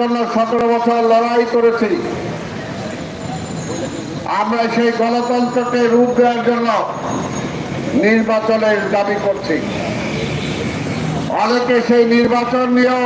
জন্য সতেরো বছর লড়াই করেছি। আমরা সেই গণতন্ত্রকে রূপ দেওয়ার জন্য নির্বাচনের দাবি করছি। অনেকে সেই নির্বাচন নিয়েও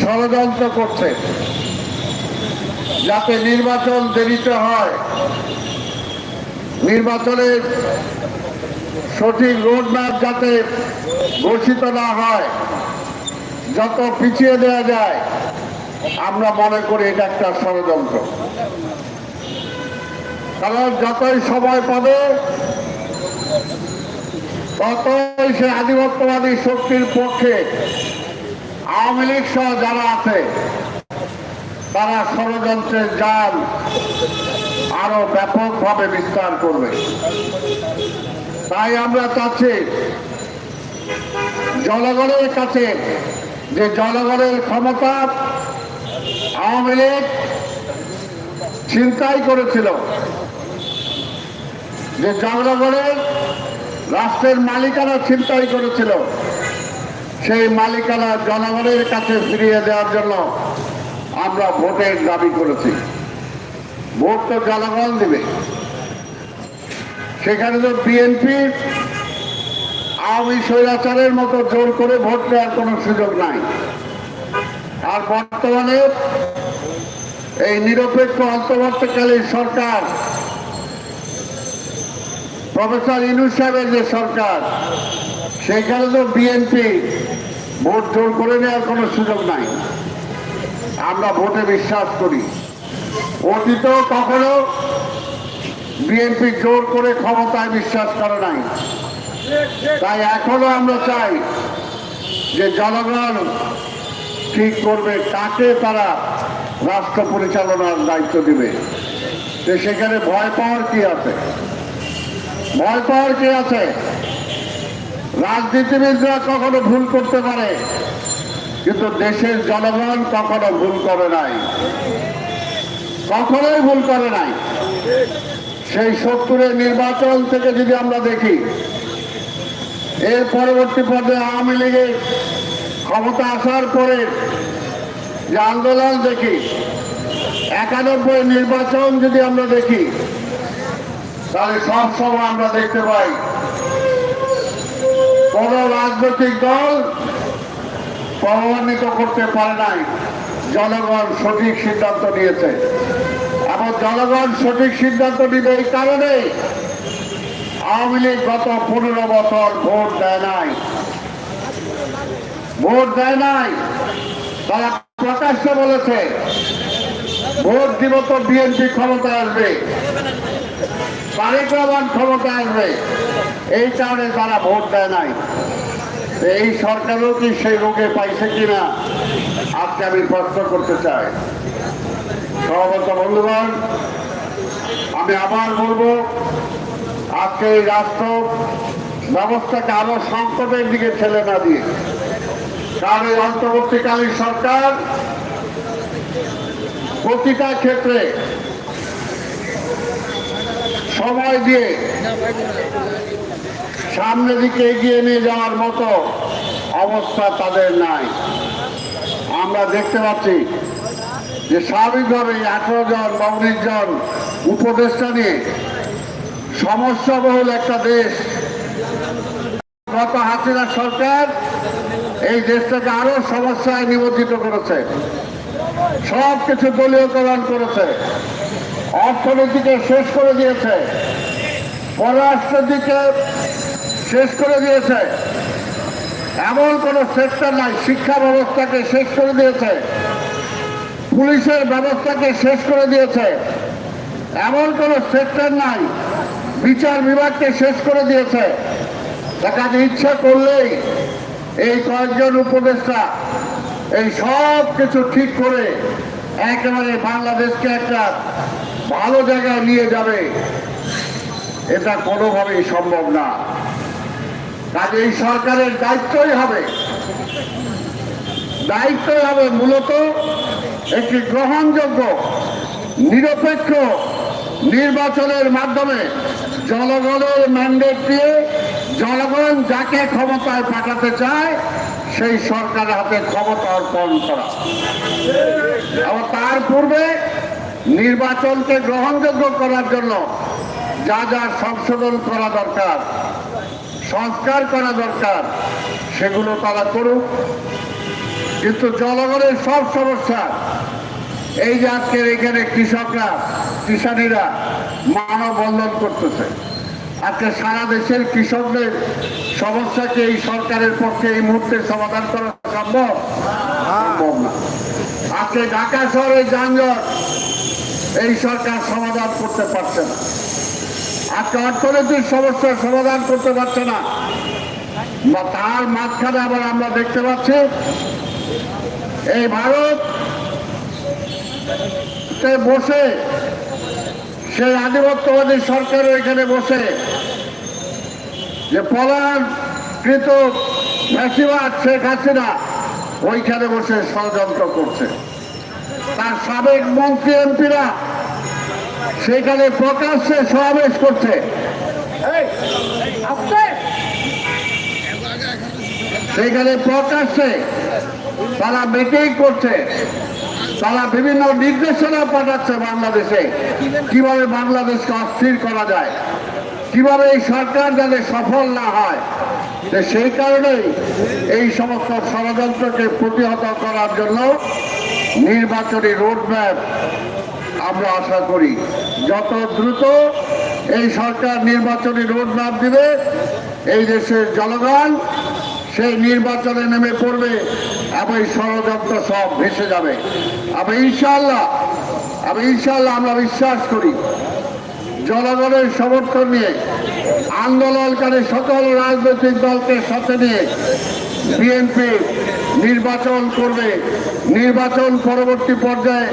ষড়যন্ত্র করছে। যাতে নির্বাচন দেরিতে হয়, নির্বাচনের সঠিক রোডম্যাপ যাতে ঘোষিত না হয়। যত পিছিয়ে দেওয়া যায়, আমরা মনে করি এটা একটা ষড়যন্ত্র। কারণ যতই সময় পাবে, ততই সে আধিপত্যবাদী শক্তির পক্ষে আওয়ামী লীগ সহ যারা আছে, তারা ষড়যন্ত্রের জাল আরও ব্যাপকভাবে বিস্তার করবে। তাই আমরা চাচ্ছি, জনগণের কাছে যে জনগণের ক্ষমতা আওয়ামী লীগ চিন্তাই করেছিল, যে জনগণের রাষ্ট্রের মালিকানা চিন্তাই করেছিল, সেই মালিকানা জনগণের কাছে ফিরিয়ে দেওয়ার জন্য আমরা ভোটের দাবি করেছি। ভোট তো জনগণ দেবে। সেখানে তো বিএনপি আওয়ামী স্বৈরাচারের মতো জোর করে ভোট দেওয়ার কোনো সুযোগ নাই। আর বর্তমানে এই নিরপেক্ষ অন্তর্বর্তীকালীন সরকার, প্রফেসর ইনুস সাহেবের যে সরকার সেখানে তো বিএনপি ভোট জোর করে নেওয়ার কোনো সুযোগ নাই। আমরা ভোটে বিশ্বাস করি। অতীতেও কখনো বিএনপি জোর করে ক্ষমতায় বিশ্বাস করে নাই। তাই এখনও আমরা চাই যে জনগণ ঠিক করবে, কাকে তারা রাষ্ট্র পরিচালনার দায়িত্ব দিবে? যে সেখানে ভয় পাওয়ার কি আছে? ভয় পাওয়ার কি আছে? রাজনীতিবিদরা কখনো ভুল করতে পারে, কিন্তু দেশের জনগণ কখনো ভুল করে নাই। কখনোই ভুল করে নাই। সেই সত্তরের নির্বাচন থেকে যদি আমরা দেখি এর পরবর্তী পর্যায়ে আওয়ামী লীগের ক্ষমতা আসার পরে যে আন্দোলন দেখি, একানব্বই নির্বাচন যদি আমরা দেখি, তাহলে সব সময় আমরা দেখতে পাই, কোন রাজনৈতিক দল প্রমাণিত করতে পারে নাই। জনগণ সঠিক সিদ্ধান্ত নিয়েছে। এবং জনগণ সঠিক সিদ্ধান্ত নিবে এই কারণে আওয়ামী লীগ গত পনেরো বছর ভোট দেয় নাই। ভোট দেয় নাই। তারা প্রকাশ্যে বলেছে, ভোট দিব তো বিএনপি ক্ষমতা আসবে, তারেক ক্ষমতায় আসবে। এই কারণে তারা ভোট দেয় নাই। এই সরকারও কি সেই রোগে পাইছে কিনা, আজকে আমি প্রশ্ন করতে চাই। সহমত বন্ধুগণ, আমি আবার বলব আজকে এই রাষ্ট্র ব্যবস্থাকে আরও সংকটের দিকে ঠেলে না দিয়ে, কারণ এই অন্তর্বর্তীকালীন সরকার প্রতিটা ক্ষেত্রে সময় দিয়ে সামনের দিকে এগিয়ে নিয়ে যাওয়ার মতো অবস্থা তাদের নাই। আমরা দেখতে পাচ্ছি যে স্বাভাবিকভাবে আঠারো জন বা উনিশ জন উপদেষ্টা নিয়ে সমস্যাবহুল একটা দেশ। গত হাসিনা সরকার এই দেশটাকে আরও সমস্যায় নিমজ্জিত করেছে। সব কিছু দলীয়করণ করেছে। অর্থনীতিকে শেষ করে দিয়েছে। পররাষ্ট্রের দিকে শেষ করে দিয়েছে। এমন কোন সেক্টর নাই, শিক্ষা ব্যবস্থাকে শেষ করে দিয়েছে। পুলিশের ব্যবস্থাকে শেষ করে দিয়েছে। এমন কোন সেক্টর নাই বিচার বিভাগকে শেষ করে দিয়েছে। কাজে ইচ্ছা করলেই এই কয়েকজন উপদেষ্টা এই সব কিছু ঠিক করে একেবারে বাংলাদেশকে একটা ভালো জায়গায় নিয়ে যাবে। এটা কোনোভাবেই সম্ভব না। কাজে এই সরকারের দায়িত্বই হবে। দায়িত্বই হবে মূলত একটি গ্রহণযোগ্য, নিরপেক্ষ নির্বাচনের মাধ্যমে জনগণের ম্যান্ডেট দিয়ে জনগণ যাকে ক্ষমতায় পাঠাতে চায়, সেই সরকারের হাতে ক্ষমতা অর্পণ করা। এবং তার পূর্বে নির্বাচনকে গ্রহণযোগ্য করার জন্য যা যা সংশোধন করা দরকার, সংস্কার করা দরকার, সেগুলো তারা করুক। কিন্তু জনগণের সব সমস্যা এই যে আজকের এখানে কৃষকরা, কিষানীরা মানববন্ধন করতেছে। আজকে সারা দেশের কৃষকদের সমস্যাকে এই সরকারের পক্ষে এই মুহূর্তে সমাধান করা সম্ভব? না। আজকে ঢাকা শহরে যানজট, এই সরকার সমাধান করতে পারছে না। আজকে অর্থনৈতিক সমস্যার সমাধান করতে পারছে না। বা তার মাঝখানে আবার আমরা দেখতে পাচ্ছি, এই ভারত বসে সেই আধিপত্যবাদী সরকারের এখানে বসে। যে পলায়নকৃত ফ্যাসিবাদ শেখ হাসিনা ওইখানে বসে ষড়যন্ত্র করছে। তার সাবেক মন্ত্রী এমপিরা সেখানে প্রকাশ্যে সমাবেশ করছে। সেখানে প্রকাশ্যে তারা মিটিং করছে। তারা বিভিন্ন নির্দেশনা পাঠাচ্ছে বাংলাদেশে। কীভাবে বাংলাদেশকে অস্থির করা যায়? কীভাবে এই সরকার যাতে সফল না হয়? সেই কারণেই এই সমস্ত ষড়যন্ত্রকে প্রতিহত করার জন্য নির্বাচনী রোডম্যাপ আমরা আশা করি। যত দ্রুত এই সরকার নির্বাচনী রোডম্যাপ দিবে, এই দেশের জনগণ সেই নির্বাচনে নেমে পড়বে এবং এই ষড়যন্ত্র সব ভেসে যাবে। আমি ইনশাল্লাহ আমি ইনশাল্লাহ আমরা বিশ্বাস করি, জনগণের সমর্থন নিয়ে, আন্দোলনকারী সকল রাজনৈতিক দলকে সাথে নিয়ে বিএনপি নির্বাচন করবে, নির্বাচন পরবর্তী পর্যায়ে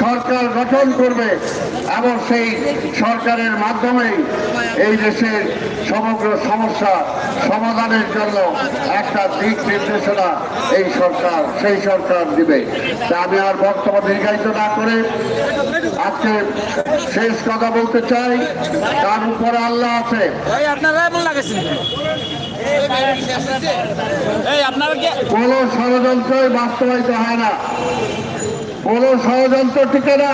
সরকার গঠন করবে। এবং সেই সরকারের মাধ্যমেই এই দেশের সমগ্র সমস্যা সমাধানের জন্য একটা দিক নির্দেশনা এই সরকার সেই সরকার দিবে। তা আমি আর বক্তব্য দীর্ঘায়িত না করে আজকে শেষ কথা বলতে চাই। তার উপরে আল্লাহ আছে। কোনো? ষড়যন্ত্রই বাস্তবায়িত হয় না। কোনো ষড়যন্ত্র টিকে না।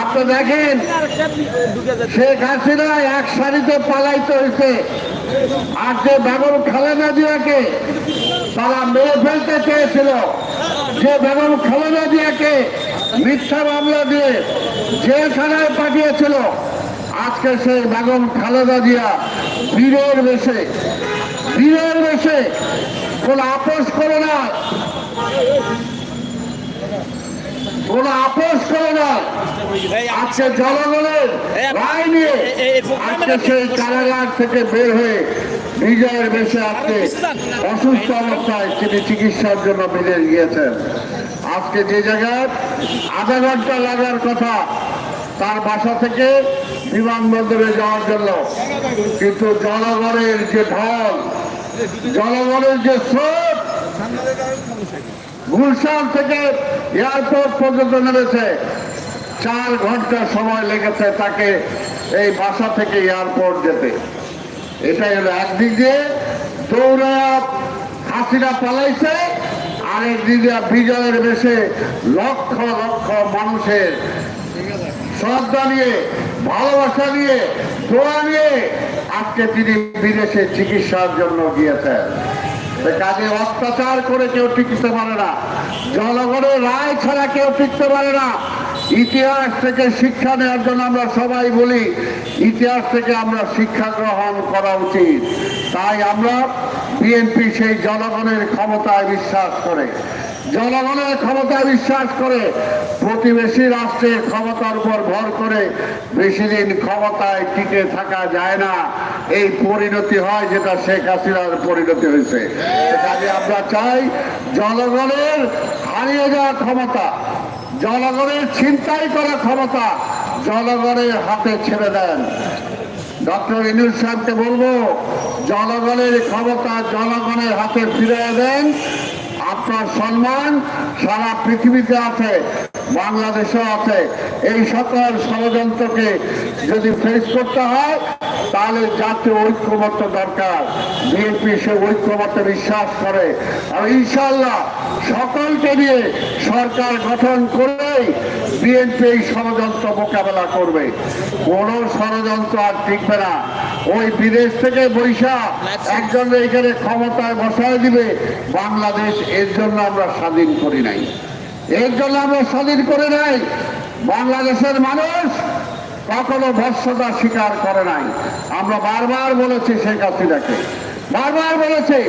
আপনি দেখেন, শেখ হাসিনা এক সারিতে পালাইতে হয়েছে। আর যে বেগম খালেদা জিয়াকে তারা মেরে ফেলতে চেয়েছিল, যে বেগম খালেদা জিয়াকে মিথ্যা মামলা দিয়ে জেলখানায় পাঠিয়েছিল, আজকে সেই বেগম খালেদা জিয়া বীরের বেশে বীরের বেশে কোন আপোষ করে না। কোন আপোষ করে না। আজকে জনগণের রায় নিয়ে আজকে সেই কারাগার থেকে বের হয়ে বিজয়ের বেশে আজকে অসুস্থ অবস্থায় তিনি চিকিৎসার জন্য বিদেশ গিয়েছেন। আজকে যে জায়গায় আধা ঘণ্টা লাগার কথা তার বাসা থেকে বিমানবন্দরে যাওয়ার জন্য। কিন্তু জনগণের যে ঢল জনগণের যে স্রোত গুলশান থেকে এয়ারপোর্ট পর্যন্ত নেমেছে। চার ঘণ্টা সময় লেগেছে তাকে এই বাসা থেকে এয়ারপোর্ট যেতে। এটাই হলো একদিক দিয়ে দৌড়া হাসিনা পালাইছে দিয়ে বিজয়ের বেশে লক্ষ লক্ষ মানুষের শ্রদ্ধা নিয়ে, ভালোবাসা নিয়ে, দোয়া নিয়ে আজকে তিনি বিদেশে চিকিৎসার জন্য গিয়েছেন। কাজে অত্যাচার করে কেউ টিকতে পারে না। জনগণের রায় ছাড়া কেউ টিকতে পারে না। ইতিহাস থেকে শিক্ষা নেওয়ার জন্য আমরা সবাই বলি, ইতিহাস থেকে আমরা শিক্ষা গ্রহণ করা উচিত। তাই আমরা বিএনপি সেই জনগণের ক্ষমতায় বিশ্বাস করে। জনগণের ক্ষমতা বিশ্বাস করে প্রতিবেশী রাষ্ট্রের ক্ষমতার উপর ভর করে বেশি দিন ক্ষমতায় টিকে থাকা যায় না। এই পরিণতি হয় যেটা শেখ হাসিনার পরিণতি হয়েছে। আমরা চাই জনগণের হারিয়ে যাওয়া ক্ষমতা, জনগণের ছিনতাই করা ক্ষমতা জনগণের হাতে ছেড়ে দেন। ডক্টর ইনুল সাহেবকে বলব, জনগণের ক্ষমতা জনগণের হাতে ফিরিয়ে দেন। আপনার সম্মান সারা পৃথিবীতে আছে, বাংলাদেশও আছে। এই সকল ষড়যন্ত্রকে যদি ফেস করতে হয়, তাহলে জাতীয় ঐক্যমত্য দরকার। বিএনপি সে ঐক্যমত্য বিশ্বাস করে। আর ইনশাল্লাহ সকলকে নিয়ে সরকার গঠন করলেই বিএনপি এই ষড়যন্ত্র মোকাবেলা করবে। কোন ষড়যন্ত্র আর টিকবে না। ওই বিদেশ থেকে বৈশা একজন এখানে ক্ষমতায় বসায় দিবে। বাংলাদেশ এর জন্য আমরা স্বাধীন করি নাই। এর জন্য আমরা স্বাধীন করে নাই। বাংলাদেশের মানুষ কখনো ভর্ষতা স্বীকার করে নাই। আমরা বারবার বলেছি শেখ হাসিনাকে। বারবার বলেছি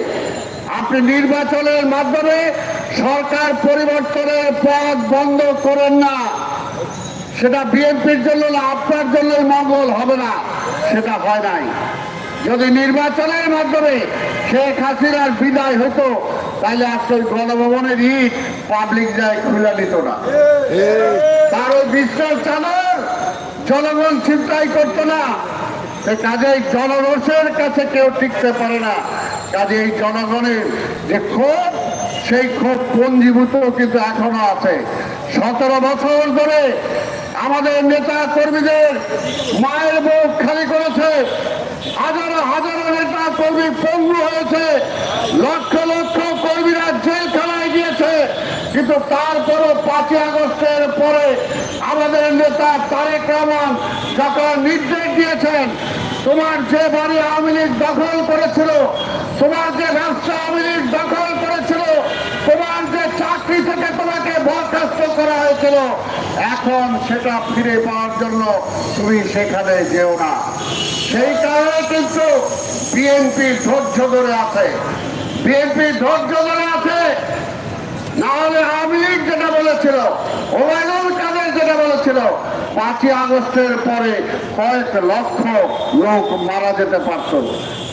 আপনি নির্বাচনের মাধ্যমে সরকার পরিবর্তনের পথ বন্ধ করেন না। সেটা বিএনপির জন্য না আপনার জন্যই মঙ্গল হবে না। সেটা হয় নাই। যদি নির্বাচনের মাধ্যমে শেখ হাসিনার বিদায় হতো, তাহলে আজকে গণভবনের ইট পাবলিক যায় খুলে নিত না। তার ওই বিশ্বাস চালার জনগণ চিন্তাই করতো না কাজেই জনরোষের কাছে কেউ টিকতে পারে না। কাজে এই জনগণের যে ক্ষোভ, সেই ক্ষোভ পঞ্জীভূত কিন্তু এখনও আছে। সতেরো বছর ধরে আমাদের নেতা কর্মীদের মায়ের বুক খালি করেছে। হাজারো হাজারো নেতা কর্মী পঙ্গু হয়েছে। লক্ষ লক্ষ কর্মীরা জেলখানায় গিয়েছে। কিন্তু তারপরও পাঁচই আগস্টের পরে আমাদের নেতা তারেক রহমান যখন নির্দেশ দিয়েছেন, তোমার যে বাড়ি আওয়ামী লীগ দখল করেছিল, তোমার যে ব্যবসা আওয়ামী লীগ দখল করেছিল, তোমার যে চাকরি থেকে তোমাকে বরখাস্ত করা হয়েছিল। এখন সেটা ফিরে পাওয়ার জন্য তুমি সেখানে যেও না। সেই কারণে কিন্তু বিএনপি ধৈর্য ধরে আছে। বিএনপি ধৈর্য ধরে আছে, না হলে আওয়ামী লীগ যেটা বলেছিল, ওবায়দুল কাদের যেটা বলেছিল, পাঁচই আগস্টের পরে কয়েক লক্ষ লোক মারা যেতে পারত।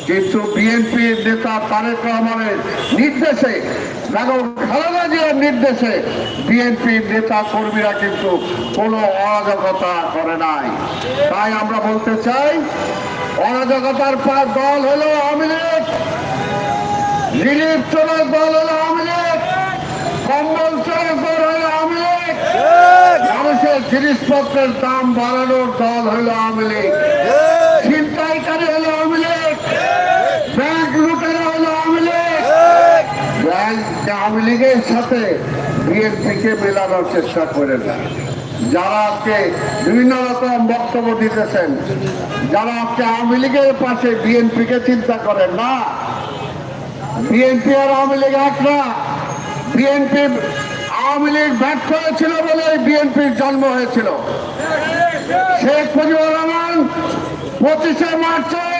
কিন্তু বিএনপির নেতা তারেক রহমানের নির্দেশে খালেদা জিয়ার নির্দেশে বিএনপির নেতা কর্মীরা কিন্তু কোনো অরাজকতা করে নাই। তাই আমরা বলতে চাই, অরাজকতার দল হলো আওয়ামী লীগ রিলিফ চোরের দল হলো আওয়ামী লীগ, কম্বল চোরের দল হলো আওয়ামী লীগ, মানুষের জিনিসপত্রের দাম বাড়ানোর দল হলো আওয়ামী লীগ ছিনতাইকারী হলো আওয়ামী লীগ ব্যাংক লুটেরা হলো আওয়ামী লীগ ব্যাংক আওয়ামী লীগের সাথে বিএনপিকে মেলানোর চেষ্টা করে না যারা আজকে বিভিন্ন রকম বক্তব্য দিতেছেন, যারা আজকে আওয়ামী লীগের পাশে বিএনপিকে চিন্তা করেন না। বিএনপি আর আওয়ামী লীগ এক না। বিএনপি আওয়ামী লীগ ব্যর্থ হয়েছিল বলে বিএনপির জন্ম হয়েছিল। শেখ মুজিবুর রহমান পঁচিশে মার্চের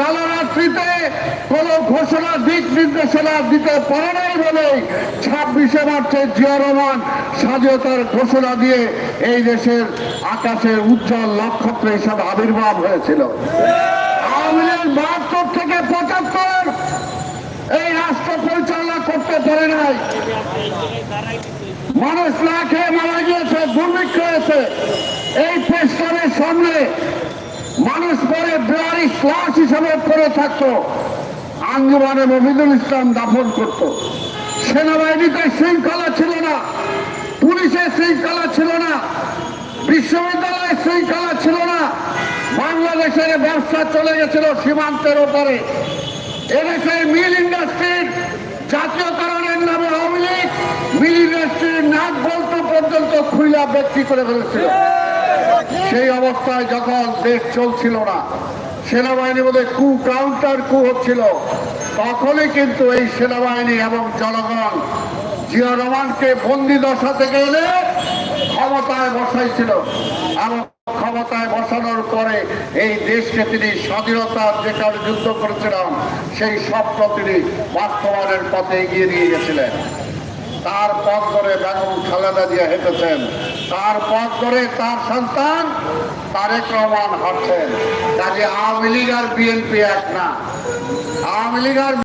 কালরাত্রিতে কোন ঘোষণা, দিক নির্দেশনা দিতে পারে নাই বলে ছাব্বিশে মার্চে জিয়া রহমান স্বাধীনতার ঘোষণা দিয়ে এই দেশের আকাশের উজ্জ্বল নক্ষত্র হিসাবে আবির্ভাব হয়েছিল। আওয়ামী লীগ বাহাত্তর থেকে পঁচাত্তর এই রাষ্ট্র পরিচালনা করতে পারে নাই। মানুষ না খেয়ে মারা গিয়েছে, দুর্ভিক্ষ হয়েছে। এই পেশনের সামনে মানুষ পরে বেয়ারিশ লাশ হিসাবে পড়ে থাকতো। আঞ্জুমানে মফিদুল ইসলাম দাফন করত। সেনাবাহিনীতে শৃঙ্খলা ছিল না। পুলিশের শৃঙ্খলা ছিল না। বিশ্ববিদ্যালয়ের শৃঙ্খলা ছিল না। বাংলাদেশের ব্যবসা চলে গেছিল সীমান্তের ওপরে। এদেশের মিল ইন্ডাস্ট্রির জাতীয়করণের নামে আওয়ামী লীগ মিল ইন্ডাস্ট্রির নাক বলতে পর্যন্ত খুইলা বিক্রি করে ফেলেছিল। সেই অবস্থায় যখন দেশ চলছিল না সেনাবাহিনীর মধ্যে কু কাউন্টার কু হচ্ছিল, তখনই কিন্তু এই সেনাবাহিনী এবং জনগণ জিয়া রহমানকে বন্দি দশা থেকে এনে ক্ষমতায় বসাইছিল এবং ক্ষমতায় বসানোর পরে এই দেশকে তিনি স্বাধীনতার যে কারণে যুদ্ধ করেছিলাম সেই স্বপ্ন তিনি বাস্তবায়নের পথে এগিয়ে নিয়ে গেছিলেন। তার পথ ধরে বেগম খালেদা জিয়া হেঁটেছেন। তার পথ ধরে তার সন্তান তারেক রহমান হাঁটছেন। কাজে আওয়ামী লীগ আর বিএনপি এক না। আওয়ামী লীগ আর